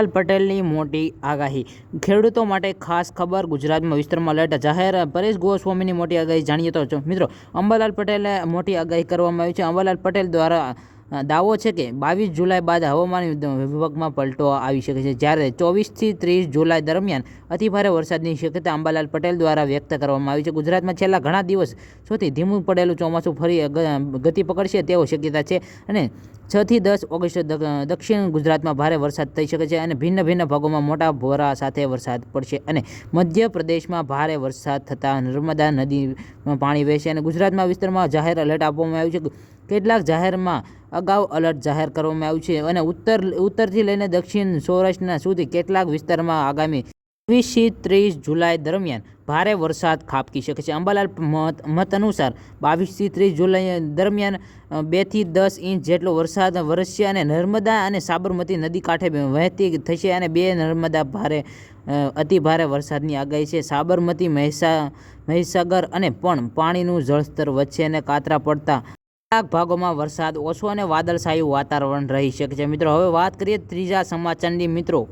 લાલ પટેલની મોટી આગાહી. ખેડૂતો માટે ખાસ ખબર ગુજરાતમાં વિસ્તારમાં અલર્ટ. જાહેર પરેશ ગોસ્વામીની મોટી આગાહી. જાણીએ તો મિત્રો, અંબાલાલ પટેલે મોટી આગાહી કરવામાં આવી છે. અંબાલાલ પટેલ દ્વારા દાવો છે કે બાવીસ જુલાઈ બાદ હવામાન વિભાગમાં પલટો આવી શકે છે. જ્યારે ચોવીસથી ત્રીસ જુલાઈ દરમિયાન અતિભારે વરસાદની શક્યતા અંબાલાલ પટેલ દ્વારા વ્યક્ત કરવામાં આવી છે. ગુજરાતમાં છેલ્લા ઘણા દિવસ સુધી ધીમું પડેલું ચોમાસું ફરી ગતિ પકડશે તેવો શક્યતા છે અને છથી દસ ઓગસ્ટ દક્ષિણ ગુજરાતમાં ભારે વરસાદ થઈ શકે છે અને ભિન્ન ભિન્ન ભાગોમાં મોટા ભોરા સાથે વરસાદ પડશે અને મધ્ય પ્રદેશમાં ભારે વરસાદ થતાં નર્મદા નદીમાં પાણી વહેશે અને ગુજરાતમાં વિસ્તારમાં જાહેર એલર્ટ આપવામાં આવ્યું છે કેટલાક જાહેરમાં અગાઉ અલર્ટ જાહેર કરવામાં આવ્યું છે અને ઉત્તર, ઉત્તરથી લઈને દક્ષિણ સૌરાષ્ટ્રના સુધી કેટલાક વિસ્તારમાં આગામી વીસથી ત્રીસ જુલાઈ દરમિયાન ભારે વરસાદ ખાબકી શકે છે. અંબાલાલ મત મત અનુસાર બાવીસથી ત્રીસ જુલાઈ દરમિયાન બેથી દસ ઇંચ જેટલો વરસાદ વરસશે અને નર્મદા અને સાબરમતી નદી કાંઠે વહેતી થશે અને બે નર્મદા ભારે અતિભારે અતિ ભારે વરસાદની આગાહી છે. સાબરમતી, મહેસા, મહીસાગર અને પણ પાણીનું જળસ્તર વધશે અને કાતરા પડતા ભાગોમાં વરસાદ ઓછો અને વાદળછાયું વાતાવરણ રહી શકે છે. મિત્રો, હવે વાત કરીએ ત્રીજા સમાચારની. મિત્રો,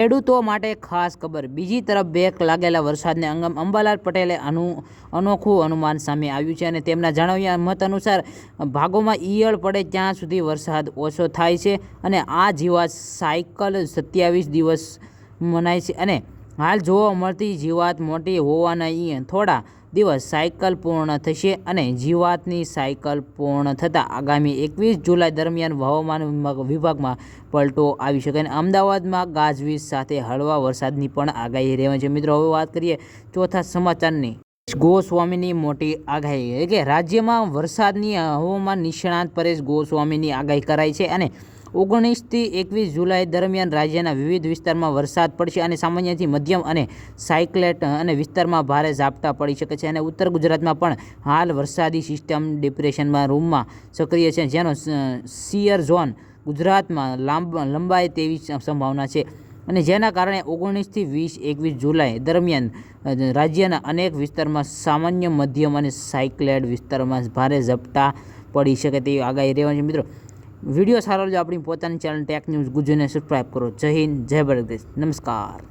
ખેડૂતો માટે ખાસ ખબર. બીજી તરફ બેક લાગેલા વરસાદને અંગમ અંબાલાલ પટેલે અનુ, અનોખું અનુમાન સામે આવ્યું છે અને તેમના જણાવ્યા મત અનુસાર, ભાગોમાં ઈયળ પડે ત્યાં સુધી વરસાદ ઓછો થાય છે અને આ જીવાત સાયકલ સત્યાવીસ દિવસ મનાય છે અને હાલ જોવા મળતી જીવાત મોટી હોવાના થોડા દિવસ સાયકલ પૂર્ણ થશે અને જીવાતની સાયકલ પૂર્ણ થતાં આગામી એકવીસ જુલાઈ દરમિયાન હવામાન વિભાગ- વિભાગમાં પલટો આવી શકે અને અમદાવાદમાં ગાજવીજ સાથે હળવા વરસાદની પણ આગાહી રહેવાની છે. મિત્રો, હવે વાત કરીએ ચોથા સમાચારની. ગોસ્વામીની મોટી આગાહી. એટલે કે રાજ્યમાં વરસાદની હવામાન નિષ્ણાત પરેશ ગોસ્વામીની આગાહી કરાઈ છે અને ઓગણીસથી એકવીસ જુલાઈ દરમિયાન રાજ્યના વિવિધ વિસ્તારમાં વરસાદ પડશે અને સામાન્યથી મધ્યમ અને સાયક્લેટ અને વિસ્તારમાં ભારે ઝાપટા પડી શકે છે. અને ઉત્તર ગુજરાતમાં પણ હાલ વરસાદી સિસ્ટમ ડિપ્રેશનમાં રૂમમાં સક્રિય છે, જેનો સિયર ઝોન ગુજરાતમાં લાંબ, લંબાય તેવી સંભાવના છે. અને જેના કારણે ઓગણીસથી વીસ એકવીસ જુલાઈ દરમિયાન રાજ્યના અનેક વિસ્તારમાં સામાન્ય મધ્યમ અને સાયક્લેડ વિસ્તારમાં ભારે ઝપટા પડી શકે તેવી આગાહી રહેવાની છે. મિત્રો વીડિયો સારો જો આપણી પોતાની ચેનલ ટેક ન્યૂઝ ગુજરને સબસ્ક્રાઈબ કરો. જય હિન્દ, જય ભારત નમસ્કાર.